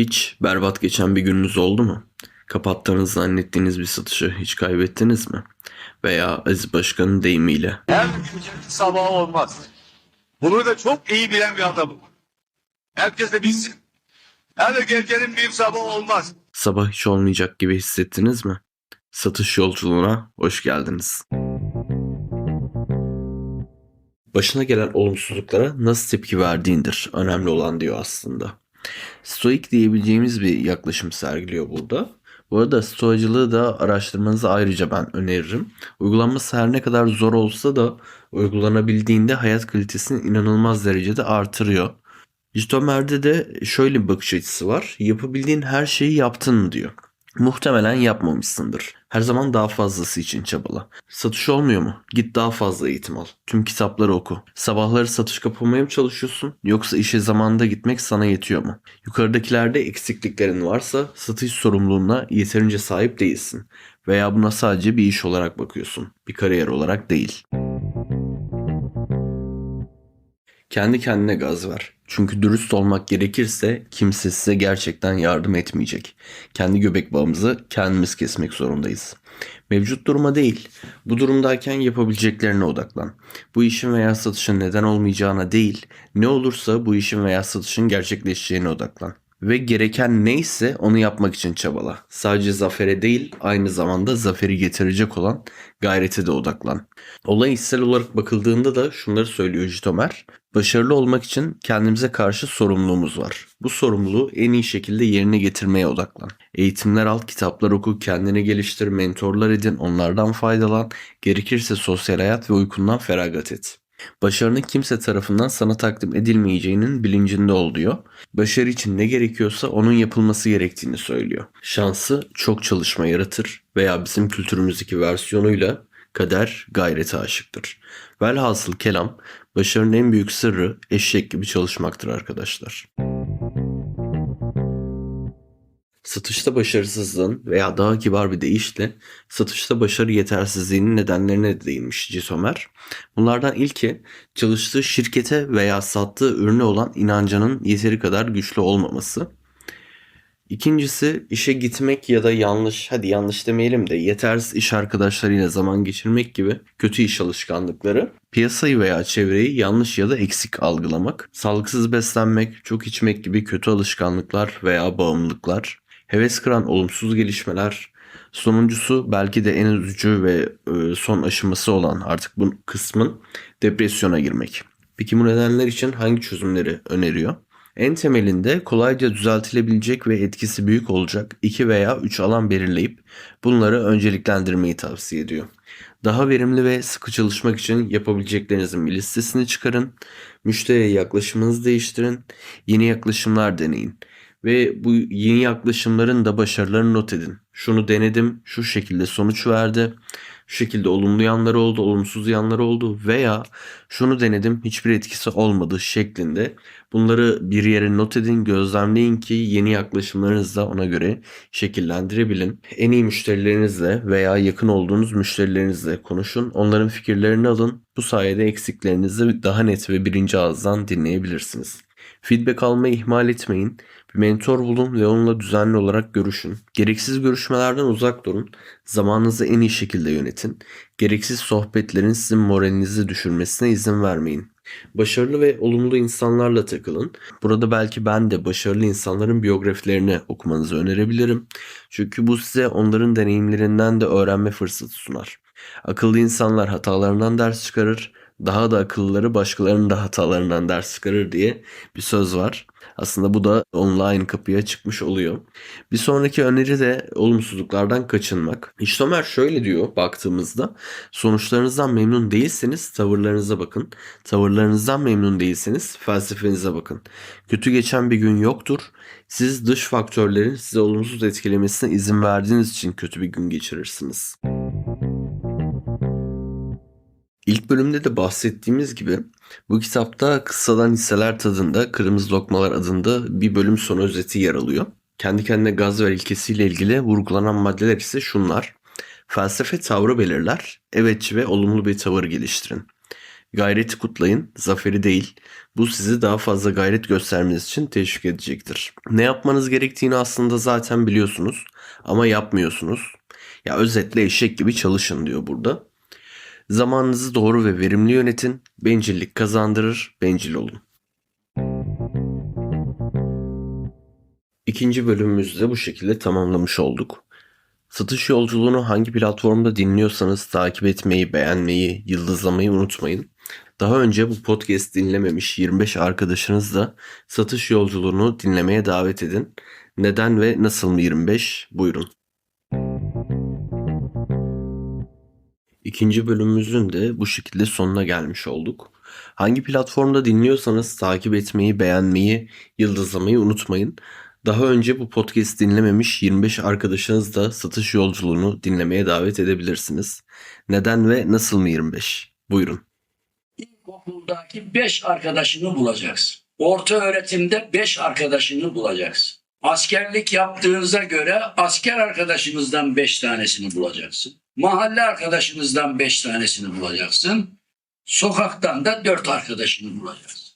Hiç berbat geçen bir gününüz oldu mu? Kapattığınız zannettiğiniz bir satışı hiç kaybettiniz mi? Veya Aziz Başkan'ın deyimiyle Her sabahı olmaz. Bunu da çok iyi bilen bir adamım. Herkes de bilsin. Her gecenin bir sabahı olmaz. sabah hiç olmayacak gibi hissettiniz mi? Satış yolculuğuna hoş geldiniz. Başına gelen olumsuzluklara nasıl tepki verdiğindir önemli olan diyor aslında. Stoik diyebileceğimiz bir yaklaşım sergiliyor burada. Bu arada stoacılığı da araştırmanızı ayrıca ben öneririm. Uygulanması her ne kadar zor olsa da uygulanabildiğinde hayat kalitesini inanılmaz derecede artırıyor. Jitomer'de de şöyle bir bakış açısı var. Yapabildiğin her şeyi yaptın mı diyor. Muhtemelen yapmamışsındır. Her zaman daha fazlası için çabala. Satış olmuyor mu? Git daha fazla eğitim al. Tüm kitapları oku. Sabahları satış kapamaya mı çalışıyorsun? Yoksa işe zamanında gitmek sana yetiyor mu? Yukarıdakilerde eksikliklerin varsa satış sorumluluğuna yeterince sahip değilsin. Veya buna sadece bir iş olarak bakıyorsun. Bir kariyer olarak değil. Kendi kendine gaz ver. Çünkü dürüst olmak gerekirse kimse size gerçekten yardım etmeyecek. Kendi göbek bağımızı kendimiz kesmek zorundayız. Mevcut duruma değil, bu durumdayken yapabileceklerine odaklan. Bu işin veya satışın neden olmayacağına değil, ne olursa bu işin veya satışın gerçekleşeceğine odaklan. Ve gereken neyse onu yapmak için çabala. Sadece zafere değil, aynı zamanda zaferi getirecek olan gayrete de odaklan. Olay içsel olarak bakıldığında da şunları söylüyor Jitomer. Başarılı olmak için kendimize karşı sorumluluğumuz var. Bu sorumluluğu en iyi şekilde yerine getirmeye odaklan. Eğitimler al, kitaplar oku, kendini geliştir, mentorlar edin, onlardan faydalan, gerekirse sosyal hayat ve uykundan feragat et. Başarının kimse tarafından sana takdim edilmeyeceğinin bilincinde ol diyor. Başarı için ne gerekiyorsa onun yapılması gerektiğini söylüyor. Şansı çok çalışma yaratır veya bizim kültürümüzdeki versiyonuyla kader gayrete aşıktır. Velhasıl kelam başarının en büyük sırrı eşek gibi çalışmaktır arkadaşlar. Satışta başarısızlığın veya daha kibar bir deyişle satışta başarı yetersizliğinin nedenlerine de değinmiş Cisomer. Bunlardan ilki çalıştığı şirkete veya sattığı ürüne olan inancının yeteri kadar güçlü olmaması. İkincisi işe gitmek ya da yanlış, hadi yanlış demeyelim de yetersiz iş arkadaşlarıyla zaman geçirmek gibi kötü iş alışkanlıkları. Piyasayı veya çevreyi yanlış ya da eksik algılamak. Sağlıksız beslenmek, çok içmek gibi kötü alışkanlıklar veya bağımlılıklar. Heves kıran olumsuz gelişmeler. Sonuncusu belki de en üzücü ve e, son aşaması olan artık bu kısmın depresyona girmek. Peki bu nedenler için hangi çözümleri öneriyor? En temelinde kolayca düzeltilebilecek ve etkisi büyük olacak 2 veya 3 alan belirleyip bunları önceliklendirmeyi tavsiye ediyor. Daha verimli ve sıkı çalışmak için yapabileceklerinizin bir listesini çıkarın. Müşteriye yaklaşımınızı değiştirin. Yeni yaklaşımlar deneyin. Ve bu yeni yaklaşımların da başarılarını not edin. Şunu denedim, şu şekilde sonuç verdi. Şu şekilde olumlu yanları oldu, olumsuz yanları oldu veya şunu denedim hiçbir etkisi olmadı şeklinde bunları bir yere not edin, gözlemleyin ki yeni yaklaşımlarınızı da ona göre şekillendirebilin. En iyi müşterilerinizle veya yakın olduğunuz müşterilerinizle konuşun, onların fikirlerini alın. Bu sayede eksiklerinizi daha net ve birinci ağızdan dinleyebilirsiniz. Feedback almayı ihmal etmeyin. Bir mentor bulun ve onunla düzenli olarak görüşün. Gereksiz görüşmelerden uzak durun. Zamanınızı en iyi şekilde yönetin. Gereksiz sohbetlerin sizin moralinizi düşürmesine izin vermeyin. Başarılı ve olumlu insanlarla takılın. Burada belki ben de başarılı insanların biyografilerini okumanızı önerebilirim. Çünkü bu size onların deneyimlerinden de öğrenme fırsatı sunar. Akıllı insanlar hatalarından ders çıkarır. Daha da akıllıları başkalarının da hatalarından ders çıkarır diye bir söz var. Aslında bu da online kapıya çıkmış oluyor. Bir sonraki öneri de olumsuzluklardan kaçınmak. İştomer şöyle diyor baktığımızda sonuçlarınızdan memnun değilseniz tavırlarınıza bakın. Tavırlarınızdan memnun değilseniz felsefenize bakın. Kötü geçen bir gün yoktur. Siz dış faktörlerin size olumsuz etkilemesine izin verdiğiniz için kötü bir gün geçirirsiniz. İlk bölümde de bahsettiğimiz gibi bu kitapta kıssadan hisseler tadında Kırmızı Lokmalar adında bir bölüm sonu özeti yer alıyor. Kendi kendine gaz ver ilkesiyle ilgili vurgulanan maddeler ise şunlar. Felsefe tavrı belirler. Evetçi ve olumlu bir tavır geliştirin. Gayreti kutlayın, zaferi değil. Bu sizi daha fazla gayret göstermeniz için teşvik edecektir. Ne yapmanız gerektiğini aslında zaten biliyorsunuz ama yapmıyorsunuz. Ya özetle eşek gibi çalışın diyor burada. Zamanınızı doğru ve verimli yönetin. Bencillik kazandırır, bencil olun. İkinci bölümümüzü de bu şekilde tamamlamış olduk. Satış yolculuğunu hangi platformda dinliyorsanız takip etmeyi, beğenmeyi, yıldızlamayı unutmayın. Daha önce bu podcast dinlememiş 25 arkadaşınız da satış yolculuğunu dinlemeye davet edin. Neden ve nasıl mı 25? Buyurun. İkinci bölümümüzün de bu şekilde sonuna gelmiş olduk. Hangi platformda dinliyorsanız takip etmeyi, beğenmeyi, yıldızlamayı unutmayın. Daha önce bu podcast dinlememiş 25 arkadaşınız da satış yolculuğunu dinlemeye davet edebilirsiniz. Neden ve nasıl mı 25? Buyurun. İlkokuldaki beş arkadaşını bulacaksın. Orta öğretimde beş arkadaşını bulacaksın. Askerlik yaptığınıza göre asker arkadaşınızdan beş tanesini bulacaksın. Mahalle arkadaşınızdan beş tanesini bulacaksın. Sokaktan da dört arkadaşını bulacaksın.